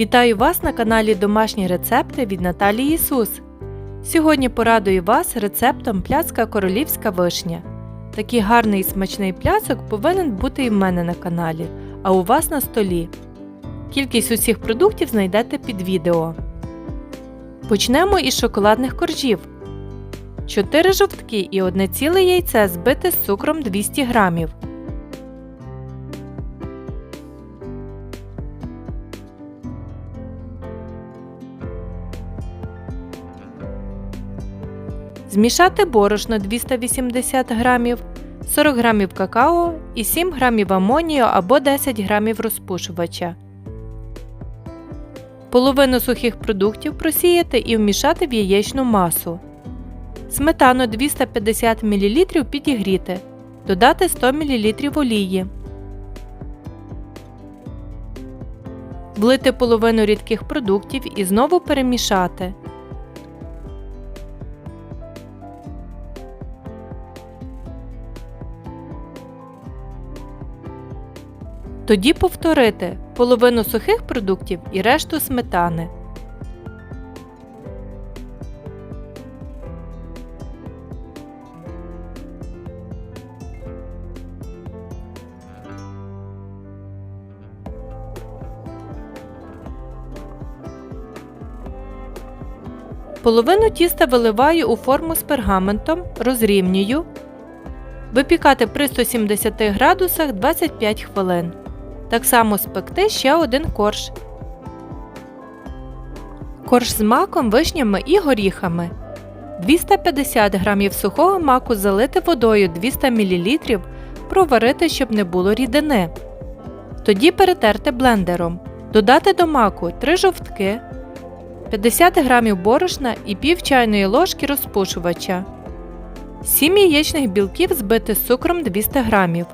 Вітаю вас на каналі Домашні рецепти від Наталії Ісус. Сьогодні порадую вас рецептом пляцка королівська вишня. Такий гарний і смачний пляцок повинен бути і в мене на каналі, а у вас на столі. Кількість усіх продуктів знайдете під відео. Почнемо із шоколадних коржів. 4 жовтки і одне ціле яйце збите з цукром 200 г. Змішати борошно 280 г, 40 г какао і 7 г амонію або 10 г розпушувача. Половину сухих продуктів просіяти і вмішати в яєчну масу. Сметану 250 мл підігріти. Додати 100 мл олії. Влити половину рідких продуктів і знову перемішати. Тоді повторити половину сухих продуктів і решту сметани. Половину тіста виливаю у форму з пергаментом, розрівнюю. Випікати при 170 градусах 25 хвилин. Так само спекти ще один корж. Корж з маком, вишнями і горіхами. 250 г сухого маку залити водою 200 мл, проварити, щоб не було рідини. Тоді перетерти блендером. Додати до маку 3 жовтки, 50 г борошна і пів чайної ложки розпушувача. 7 яєчних білків збити з цукром 200 г.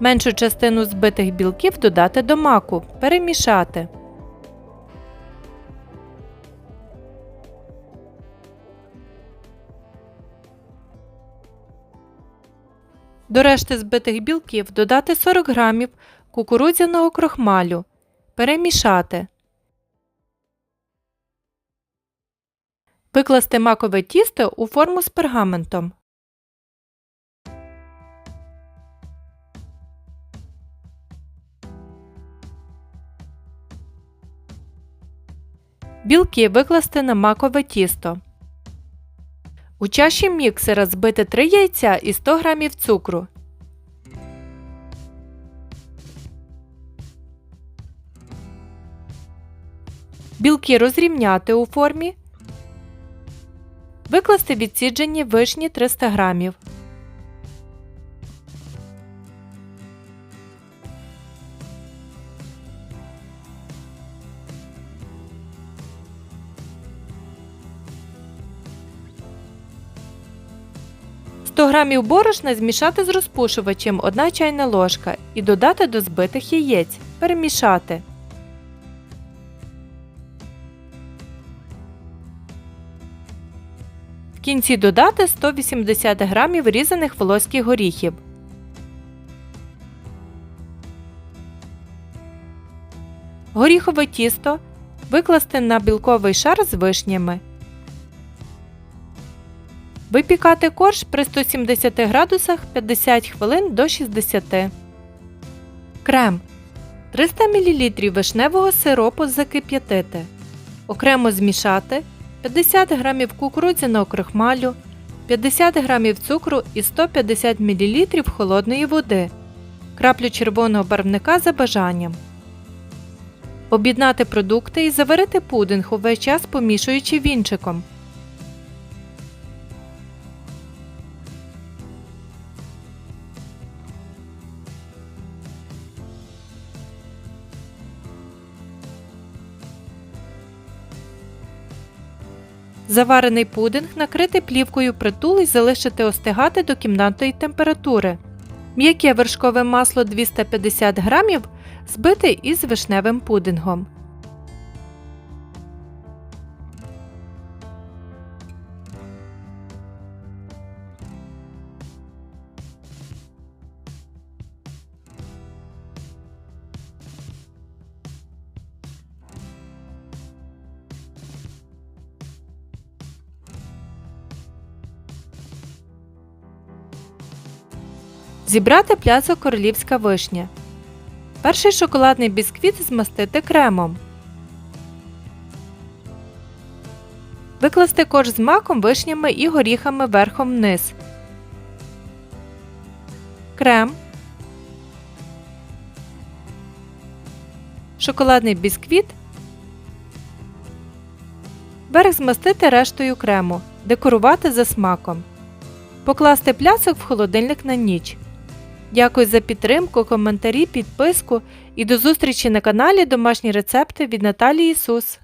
Меншу частину збитих білків додати до маку. Перемішати. До решти збитих білків додати 40 г кукурудзяного крохмалю. Перемішати. Викласти макове тісто у форму з пергаментом. Білки викласти на макове тісто. У чаші міксера збити 3 яйця і 100 г цукру. Білки розрівняти у формі. Викласти відсіджені вишні 300 грамів. 100 грамів борошна змішати з розпушувачем 1 чайна ложка і додати до збитих яєць. Перемішати. В кінці додати 180 грамів різаних волоських горіхів. Горіхове тісто викласти на білковий шар з вишнями. Випікати корж при 170 градусах 50 хвилин до 60. Крем 300 мл вишневого сиропу закип'ятити. Окремо змішати 50 г кукурудзяного крохмалю, 50 г цукру і 150 мл холодної води, краплю червоного барвника за бажанням. Об'єднати продукти і заварити пудинг увесь час помішуючи вінчиком. Заварений пудинг накрити плівкою притул і залишити остигати до кімнатної температури. М'яке вершкове масло 250 г збити із вишневим пудингом. Зібрати пляцок королівська вишня. Перший шоколадний бісквіт змастити кремом. Викласти корж з маком, вишнями і горіхами верхом вниз. Крем. Шоколадний бісквіт. Верх змастити рештою крему. Декорувати за смаком. Покласти пляцок в холодильник на ніч. Дякую за підтримку, коментарі, підписку і до зустрічі на каналі Домашні рецепти від Наталії Ісус.